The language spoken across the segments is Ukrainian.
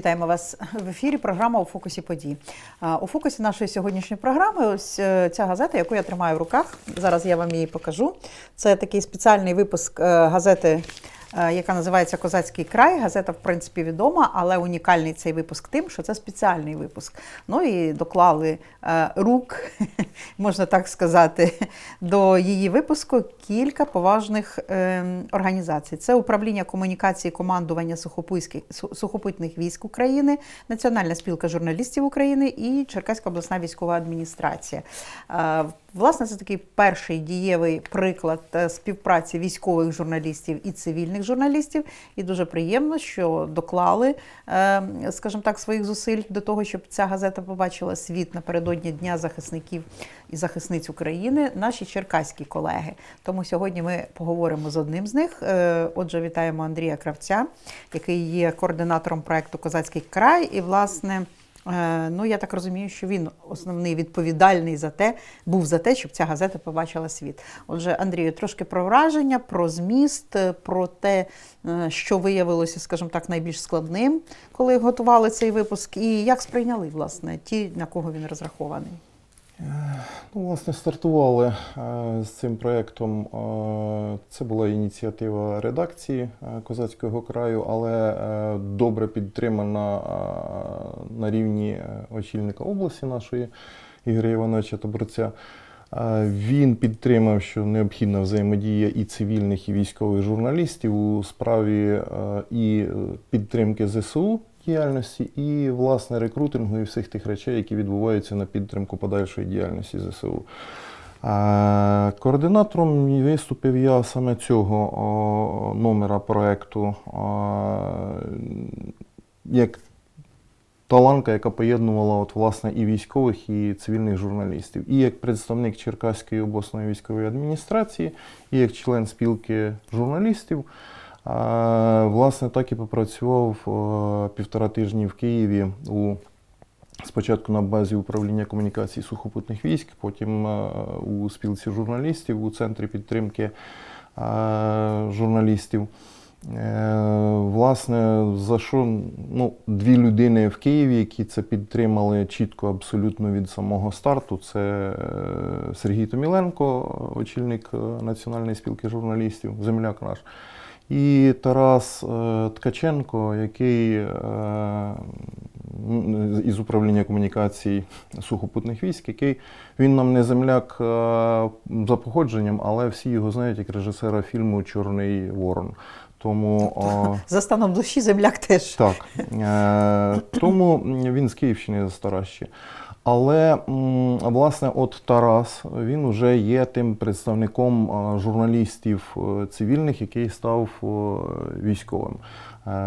Вітаємо вас в ефірі. Програма у фокусі подій. У фокусі нашої сьогоднішньої програми ось е, ця газета, яку я тримаю в руках. Зараз я вам її покажу. Це такий спеціальний випуск е, газети. Е, Яка називається Козацький край. Газета, в принципі, відома, але унікальний цей випуск тим, що це спеціальний випуск. Ну і доклали е, рук, можна так сказати, до її випуску кілька поважних е, організацій. Це управління комунікації командування сухопутних військ України, Національна спілка журналістів України і Черкаська обласна військова адміністрація. Власне, це такий перший дієвий приклад е, співпраці військових журналістів і цивільних журналістів. І дуже приємно, що доклали, е, скажімо так, своїх зусиль до того, щоб ця газета побачила світ напередодні Дня захисників і захисниць України, наші черкаські колеги. Тому сьогодні ми поговоримо з одним з них. Е, Отже, вітаємо Андрія Кравця, який є координатором проекту Козацький край. І, власне, Ну, я так розумію, що він основний відповідальний за те, був за те, щоб ця газета побачила світ. Отже, Андрію, трошки про враження, про зміст, е, про те, е, що виявилося, скажімо так, найбільш складним, коли готували цей випуск, і як сприйняли власне ті, на кого він розрахований. Ну, власне, стартували е, з цим проєктом. е, Це була ініціатива редакції е, Козацького краю, але добре підтримана на рівні очільника області нашої Ігоря Івановича Тоборця. Він підтримав, що необхідна взаємодія і цивільних, і військових журналістів у справі і підтримки ЗСУ діяльності, і власне рекрутингу і всіх тих речей, які відбуваються на підтримку подальшої діяльності ЗСУ. Координатором виступив я саме цього номера проекту е, як таланка, яка поєднувала от, власне, і військових, і цивільних журналістів. І як представник Черкаської обласної військової адміністрації, і як член спілки журналістів. Власне, так і попрацював е, півтора тижні в Києві у спочатку на базі управління комунікації сухопутних військ, потім е, у спілці журналістів, у центрі підтримки е, журналістів. Власне, за що ну, дві людини в Києві, які це підтримали чітко абсолютно від самого старту. Це Сергій Томіленко, очільник Національної спілки журналістів, земляк наш. І Тарас е, Ткаченко, який е, із управління комунікацій сухопутних військ, який він нам не земляк е, за походженням, але всі його знають як режисера фільму Чорний Ворон. Тому о, За станом душі земляк теж. так. Тому він з Київщини з Таращі. Але власне, от Тарас він вже є тим представником е, журналістів е, цивільних, який став е, військовим.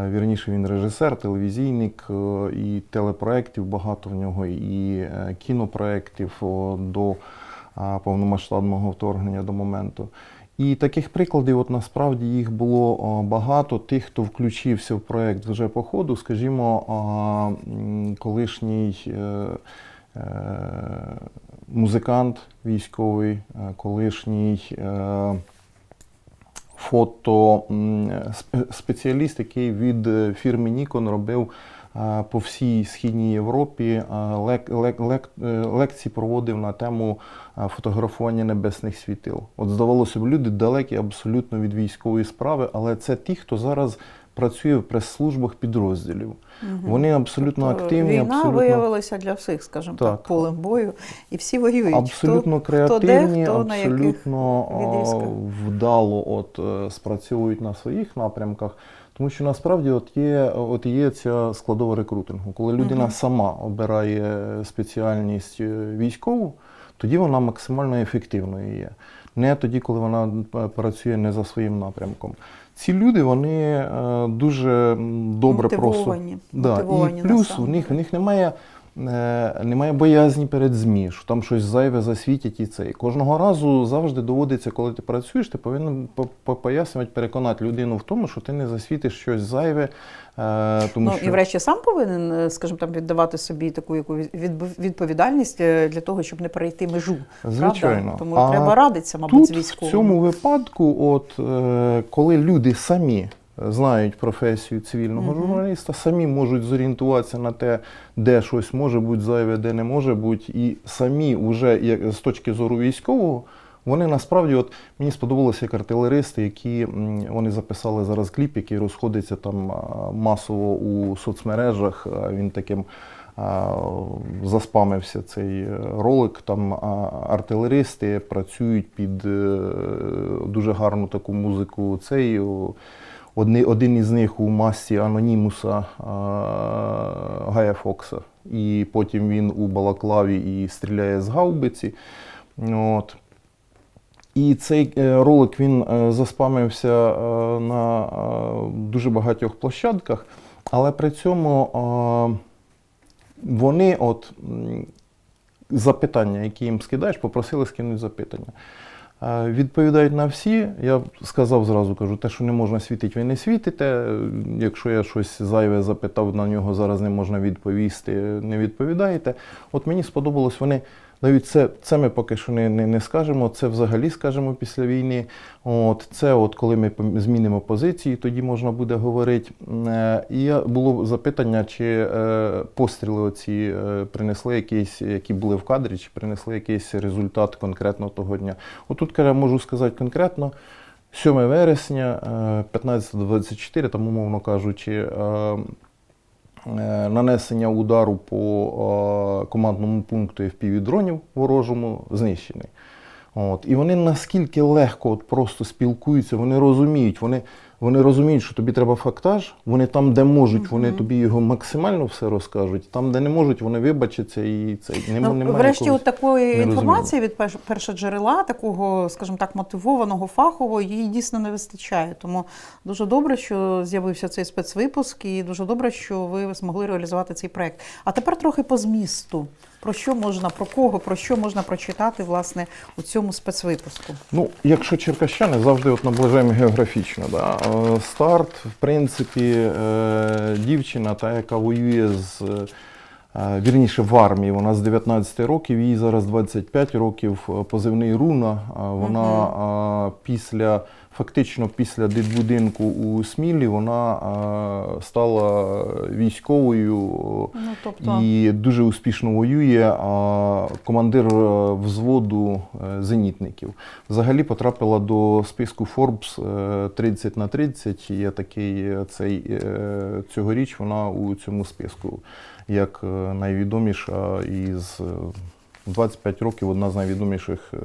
Вірніше, він режисер, телевізійник і телепроєктів багато в нього, і кінопроєктів до повномасштабного вторгнення до моменту. І таких прикладів, от насправді їх було багато. Тих, хто включився в проект вже по ходу, скажімо, колишній музикант військовий, е, колишній е, фото спеціаліст, який від е, фірми Nikon робив е, по всій східній Європі е, лек, лек, лек, е, лекції проводив на тему е, фотографування небесних світил. От здавалося б, люди далекі абсолютно від військової справи, але це ті, хто зараз працює в прес-службах підрозділів. Вони абсолютно Тобто активні, Війна абсолютно виявилася для всіх, скажімо так, Так. полем бою, і всі воюють. абсолютно хто, хто де, креативні, хто абсолютно вдало от, е, спрацьовують на своїх напрямках. Тому що насправді от є, от є ця складова рекрутингу. Коли людина Мгм. сама обирає спеціальність е, військову, тоді вона максимально ефективною є. Не тоді, коли вона е, працює не за своїм напрямком. Ці люди вони е, дуже добре добре просто мотивовані. Да. мотивовані І плюс у них, у них немає, немає боязні перед ЗМІ, що там щось зайве засвітять і це. І кожного разу завжди доводиться, коли ти працюєш, ти повинен по- по- пояснювати, переконати людину в тому, що ти не засвітиш щось зайве. Е, тому ну що... і врешті сам повинен, е, скажімо, там віддавати собі таку яку відповідальність е, для того, щоб не перейти межу. Звичайно. Правда? Тому А треба радитися, мабуть, з Тут в цьому випадку, от е, коли люди самі знають професію цивільного Мгм. журналіста, самі можуть зорієнтуватися на те, де щось може бути зайве, де не може бути, і самі вже як, з точки зору військового. Вони насправді, от мені сподобалося як артилеристи, які вони записали зараз кліп, який розходиться там масово у соцмережах. Він таким а, заспамився цей ролик. Там а, артилеристи працюють під е, дуже гарну таку музику. Цей о, одни, один із них у масці Анонімуса а, Гая Фокса. І потім він у Балаклаві і стріляє з гаубиці. От. І цей е, ролик він е, заспамився е, на дуже багатьох площадках, але при цьому вони от запитання, які їм скидаєш, попросили скинути запитання. Відповідають на всі. Я сказав зразу, кажу, те, що не можна світити, ви не світите. Якщо я щось зайве запитав, на нього зараз не можна відповісти, не відповідаєте. От мені сподобалось, вони дають це, це ми поки що не, не, не скажемо, це взагалі скажемо після війни. От, це от коли ми змінимо позиції, тоді можна буде говорити. Е, І було запитання, чи е, постріли оці е, принесли якісь, які були в кадрі, чи принесли якийсь результат конкретно того дня. Отут каже, можу сказати конкретно. 7 вересня, е, 15-24, там, умовно кажучи, нанесення удару по е, командному пункту FPV-дронів ворожому знищений. От. І вони наскільки легко от просто спілкуються, вони розуміють, вони, вони розуміють, що тобі треба фактаж, вони там, де можуть, вони тобі його максимально все розкажуть, там, де не можуть, вони вибачаться і це Ну, немає врешті, якогось от такої інформації від перш- першоджерела, такого, скажімо так, мотивованого, фахового, їй дійсно не вистачає. Тому дуже добре, що з'явився цей спецвипуск, і дуже добре, що ви змогли реалізувати цей проект. А тепер трохи по змісту. Про що можна, про кого, про що можна прочитати власне у цьому спецвипуску? Ну, якщо черкащани, завжди от наближаємо географічно. Да? Е, Старт, в принципі, е, дівчина, та, яка воює з. е, Вірніше в армії, вона з 19 років, їй зараз 25 років, позивний руна. Вона а, після, фактично після дитбудинку у Смілі, вона а, стала військовою. Ну тобто І дуже успішно воює а, командир е, взводу е, зенітників. Взагалі потрапила до списку Forbes е, 30 на 30. Є такий е, цей е, цьогоріч вона у цьому списку як е, найвідоміша із е, 25 років одна з найвідоміших е,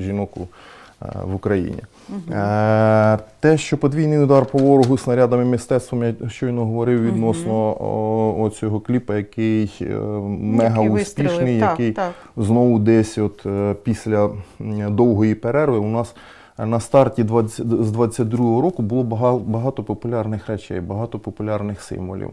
жінок е, в Україні. Е, Те, що подвійний удар по ворогу снарядами мистецтвом, я щойно говорив відносно о цього кліпа, який мега який успішний. Так, який так. знову десь от після довгої перерви у нас на старті 20, з 22-го року було багато, багато популярних речей, багато популярних символів.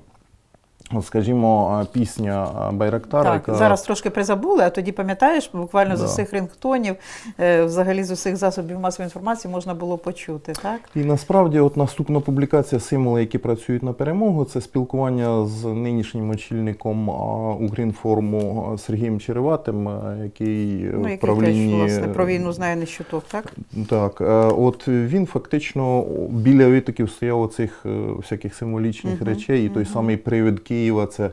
От, скажімо, е, пісня е, Байрактара, Так, яка зараз трошки призабули, а тоді пам'ятаєш, буквально з усіх рингтонів, е, взагалі з усіх засобів масової інформації можна було почути, так? І насправді, от наступна публікація символи, які працюють на перемогу, це спілкування з нинішнім очільником а, Сергієм Череватим, який Ну, в який правлінні теж власне про війну знає не щуток, так? Так, от він фактично біля витоків стояв оцих всяких символічних Мгм, речей, і той мгм. самий привид Києва, це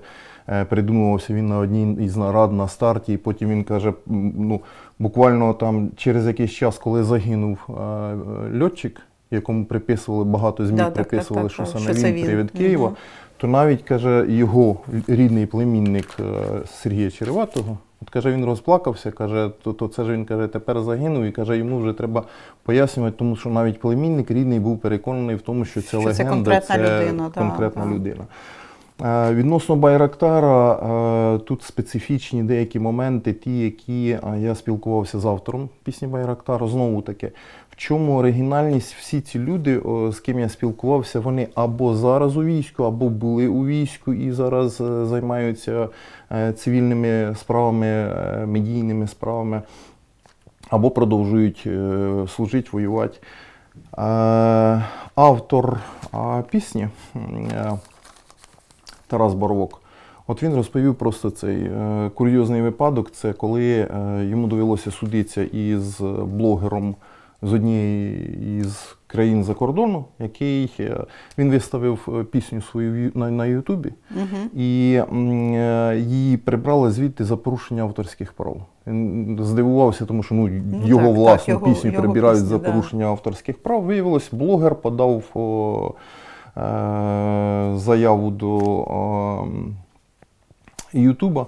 е, придумувався він на одній із нарад на старті, і потім він каже, ну, буквально там через якийсь час, коли загинув е, е, льотчик, якому приписували багато ЗМІ, Да, так, так, приписували, так, що так, саме що він він. привид Києва. Мгм. То навіть каже його рідний племінник Сергія Череватого. От каже, він розплакався, каже, то, то це ж він каже, тепер загинув, і каже, йому вже треба пояснювати, тому що навіть племінник рідний був переконаний в тому, що це Що це легенда, конкретна це людина, конкретна да. людина. Е, Відносно Байрактара, е, тут специфічні деякі моменти, ті, які е, я спілкувався з автором пісні Байрактара. Знову таки, в чому оригінальність? Всі ці люди, з ким я спілкувався, вони або зараз у війську, або були у війську і зараз е, займаються е, цивільними справами, е, медійними справами, або продовжують е, служити, воювати. Е, Автор е, пісні. Тарас Боровок. От він розповів просто цей е, курйозний випадок. Це коли е, йому довелося судитися із блогером з однієї із країн за кордону, який е, він виставив пісню свою на, на Ютубі, і е, її прибрали звідти за порушення авторських прав. Він здивувався, тому що ну, його так, так, власну його- пісню його прибирають пісню, за да. порушення авторських прав. Виявилось, блогер подав о, заяву до е, Ютуба.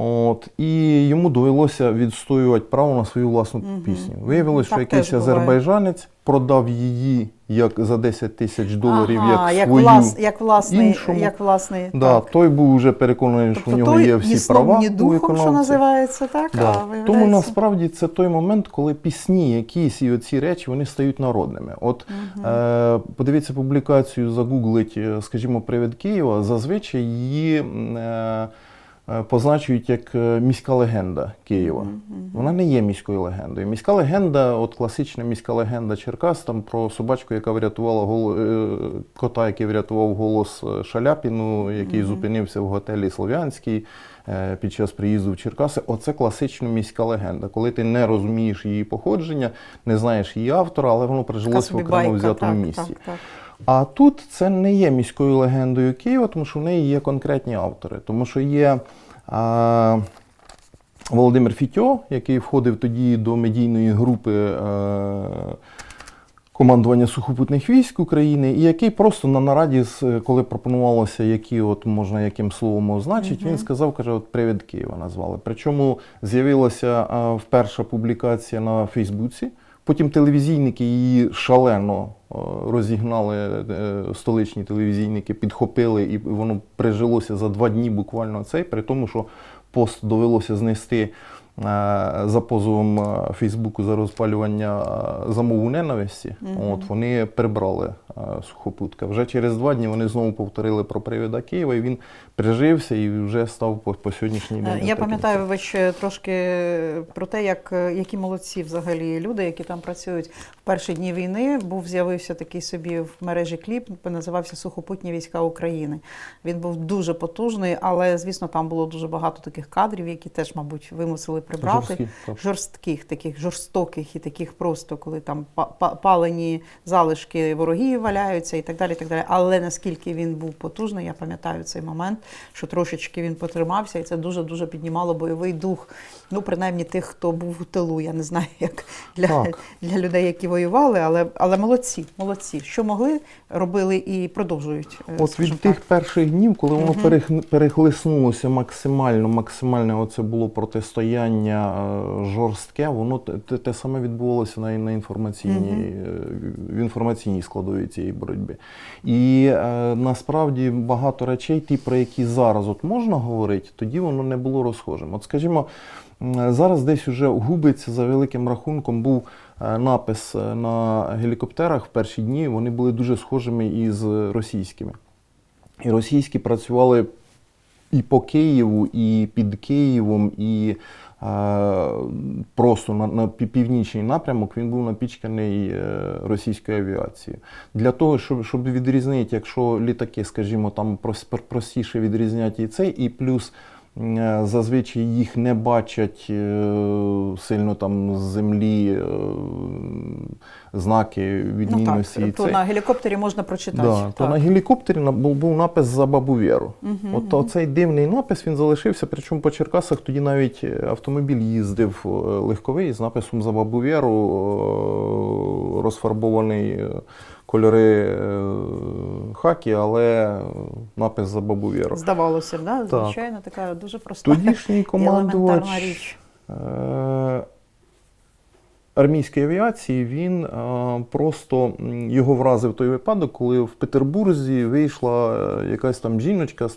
От, і йому довелося відстоювати право на свою власну пісню. Виявилося, що якийсь азербайджанець продав її як за 10 тисяч доларів, ага, як як, свою. влас, як власний, іншому. як власний Да, так. той був вже переконаний, що в Тобто нього той є всі права духом, що називається, так? Да. А, Тому насправді це той момент, коли пісні, якісь і оці речі вони стають народними. От е, подивіться публікацію, загуглить, е, скажімо, привід Києва. Зазвичай її е, позначують як е, міська легенда Києва. Вона не є міською легендою. Міська легенда, от класична міська легенда Черкас, там про собачку, яка врятувала гол... е, кота, який врятував голос е, Шаляпіну, який зупинився в готелі Слов'янський е, під час приїзду в Черкаси. Оце класична міська легенда. Коли ти не розумієш її походження, не знаєш її автора, але воно прижилось в окремо взятому місці. Так, так. А тут це не є міською легендою Києва, тому що в неї є конкретні автори. Тому що є а, Володимир Фітьо, який входив тоді до медійної групи е, командування сухопутних військ України, і який просто на нараді, коли пропонувалося, які от можна яким словом означити, він сказав, каже, от привід Києва назвали. Причому з'явилася е, вперша публікація на Фейсбуці. Потім телевізійники її шалено розігнали, е, столичні телевізійники підхопили, і воно прижилося за два дні буквально цей, при тому, що пост довелося знести за позовом е, Фейсбуку за розпалювання е, замову ненависті. От вони прибрали е, сухопутка. Вже через два дні вони знову повторили про привіда Києва, і він прижився і вже став по, по сьогоднішній день. Е, Я пам'ятаю, ви ще трошки про те, як е, які молодці взагалі люди, які там працюють в перші дні війни. Був з'явився такий собі в мережі кліп, називався Сухопутні війська України. Він був дуже потужний, але звісно, там було дуже багато таких кадрів, які теж, мабуть, вимусили прибрати. Жорсткі, так. Жорстких, таких жорстоких і таких просто, коли там па- па- палені залишки ворогів валяються і так далі. І так далі. Але наскільки він був потужний, я пам'ятаю цей момент, що трошечки він потримався, і це дуже дуже піднімало бойовий дух. Ну, принаймні тих, хто був у тилу. Я не знаю, як для, Так. для людей, які воювали, але, але молодці, молодці. Що могли, робили і продовжують. е, От від тих перших днів, коли воно перех- перехлиснулося максимально, максимальне оце було протистояння е, жорстке, воно те, те- саме відбувалося на, на інформаційній, е, в інформаційній складовій цієї боротьби. І е, насправді багато речей, ті, про які зараз от можна говорити, тоді воно не було розхожим. От скажімо, зараз десь уже губиться за великим рахунком був е, напис на гелікоптерах в перші дні, вони були дуже схожими із російськими. І російські працювали і по Києву, і під Києвом, і просто на, на північний напрямок він був напічканий е, російською авіацією. Для того, щоб, щоб відрізнити, якщо літаки, скажімо, там прос- пр- простіше відрізняти і цей, і плюс. Е, Зазвичай їх не бачать е, сильно там з землі е, знаки Ну відмінності. і так, то на гелікоптері можна прочитати. Да, то на гелікоптері був, був напис за бабу Віру. От оцей дивний напис він залишився. Причому по Черкасах тоді навіть автомобіль їздив легковий з написом за бабу Віру, е, розфарбований кольори е, хакі, але напис за бабу Віру. Здавалося б, да? Так. звичайно, така дуже проста Тодішній командувач річ. е, армійської авіації, він е, просто його вразив той випадок, коли в Петербурзі вийшла якась там жіночка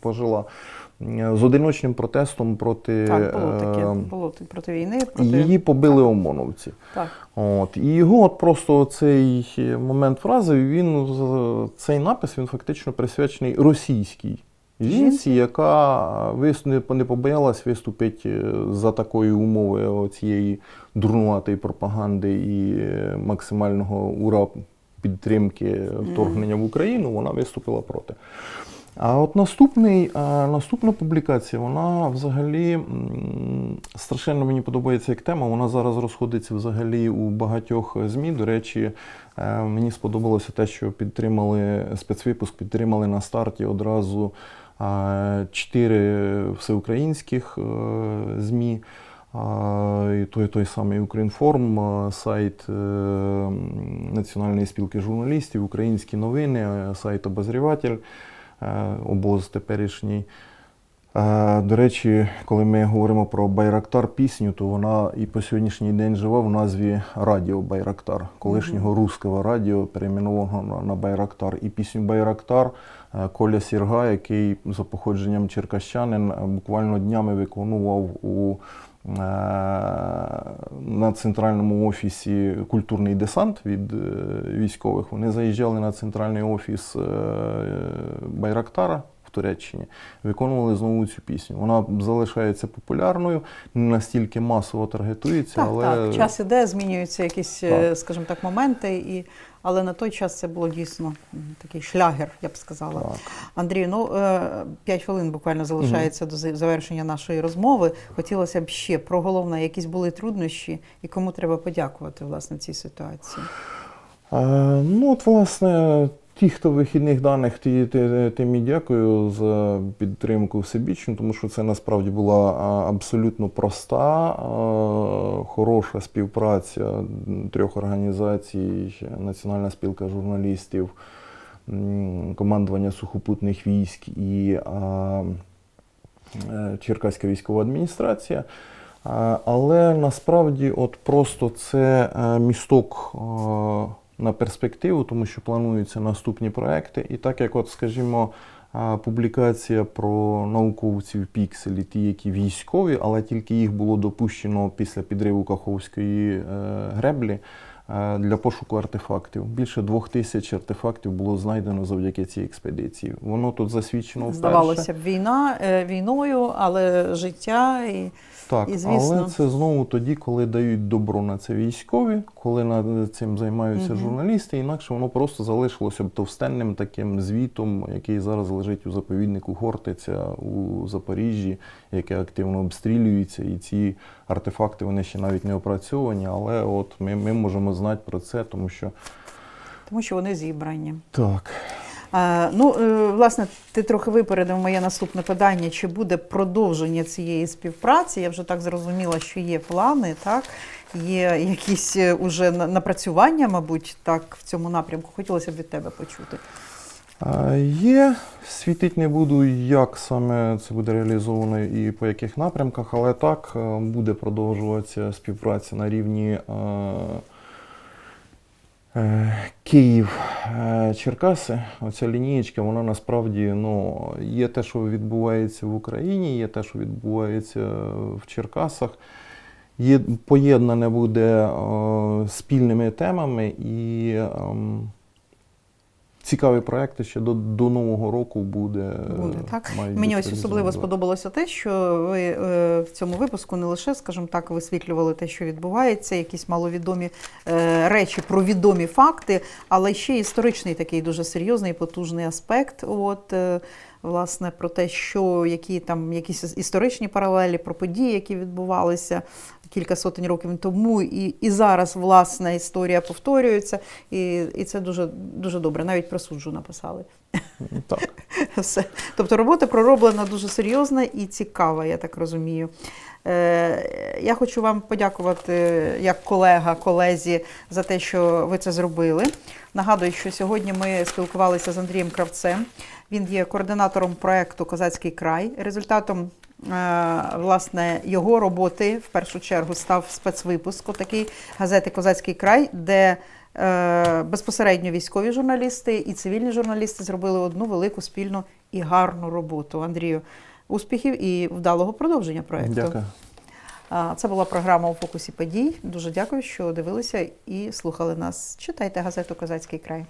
пожила з одиночним протестом проти. Так, було таке. е, Було проти війни, проти її побили ОМОНовці. так. От, і його от просто цей момент вразив, і він цей напис він фактично присвячений російській жінці, яка вис- не по- не побоялась виступити за такої умови цієї дурнуватої пропаганди і е, максимального ура підтримки вторгнення в Україну. Вона виступила проти. А от наступний, наступна публікація, вона взагалі страшенно мені подобається як тема. Вона зараз розходиться взагалі у багатьох ЗМІ. До речі, е, мені сподобалося те, що підтримали спецвипуск, підтримали на старті одразу чотири всеукраїнських е, ЗМІ. І той, той самий Укрінформ, а, сайт е, Національної спілки журналістів, українські новини, е, сайт Обозріватель, е, обоз теперішній. Е, До речі, коли ми говоримо про Байрактар пісню, то вона і по сьогоднішній день жива в назві Радіо Байрактар, колишнього руського радіо, перейменованого на- Байрактар. І пісню Байрактар е, Коля Сірга, який за походженням черкащанин, е, буквально днями виконував у е, на центральному офісі культурний десант від е, військових. Вони заїжджали на центральний офіс е, Байрактара в Туреччині, виконували знову цю пісню. Вона залишається популярною, не настільки масово таргетується, Так, але так, час іде, змінюються якісь, е, Так. скажімо так, моменти, і, але на той час це було дійсно такий шлягер, я б сказала. Так. Андрію, ну 5 хвилин буквально залишається до завершення нашої розмови. Хотілося б ще про головне, якісь були труднощі, і кому треба подякувати власне в цій ситуації. Е, Ну, от, власне, ті, хто в вихідних даних, ті, ті, тим і дякую за підтримку всебічну, тому що це насправді була абсолютно проста, хороша співпраця трьох організацій: Національна спілка журналістів, командування сухопутних військ і е, Черкаська військова адміністрація. Але насправді, от просто це е, місток е, на перспективу, тому що плануються наступні проекти. І так як, от, скажімо, публікація про науковців пікселі, ті, які військові, але тільки їх було допущено після підриву Каховської е, греблі. Е, Для пошуку артефактів більше двох тисяч артефактів було знайдено завдяки цій експедиції. Воно тут засвідчено вперше. Здавалося б, війна е, війною, але життя і Так, І, звісно. але це знову тоді, коли дають добро на це військові, коли над цим займаються Мгм. журналісти, інакше воно просто залишилося б товстенним таким звітом, який зараз лежить у заповіднику Хортиця у Запоріжжі, яке активно обстрілюється, і ці артефакти вони ще навіть не опрацьовані. Але от ми, ми можемо знати про це, тому що тому, що вони зібрані. так. Е, Ну, е, власне, ти трохи випередив моє наступне питання: чи буде продовження цієї співпраці? Я вже так зрозуміла, що є плани, так? Є якісь е, уже напрацювання, мабуть, так, в цьому напрямку. Хотілося б від тебе почути. А, Є, світить не буду, як саме це буде реалізовано і по яких напрямках, але так е, буде продовжуватися співпраця на рівні Київ е, Черкаси. Оця лінієчка, вона насправді ну, є те, що відбувається в Україні, є те, що відбувається в Черкасах. Поєднане буде е, спільними темами і. ем, Цікаві проекти ще до, до Нового року буде. Буде так. Мені ось особливо сподобалося те, що ви е, в цьому випуску не лише, скажімо так, висвітлювали те, що відбувається, якісь маловідомі е, речі про відомі факти, але ще історичний такий дуже серйозний, потужний аспект. От е, власне про те, що які там якісь історичні паралелі про події, які відбувалися кілька сотень років тому, і, і зараз власне історія повторюється, і, і це дуже дуже добре. Навіть про суджу написали. Так. Все. Тобто робота пророблена дуже серйозна і цікава, я так розумію. Е, я хочу вам подякувати як колега, колезі за те, що ви це зробили. Нагадую, що сьогодні ми спілкувалися з Андрієм Кравцем. Він є координатором проекту Козацький край. Результатом е, власне його роботи в першу чергу став спецвипуск такий газети Козацький край, де е, безпосередньо військові журналісти і цивільні журналісти зробили одну велику спільну і гарну роботу. Андрію, успіхів і вдалого продовження проекту. Дякую. Це була програма у фокусі подій. Дуже дякую, що дивилися і слухали нас. Читайте газету Козацький край.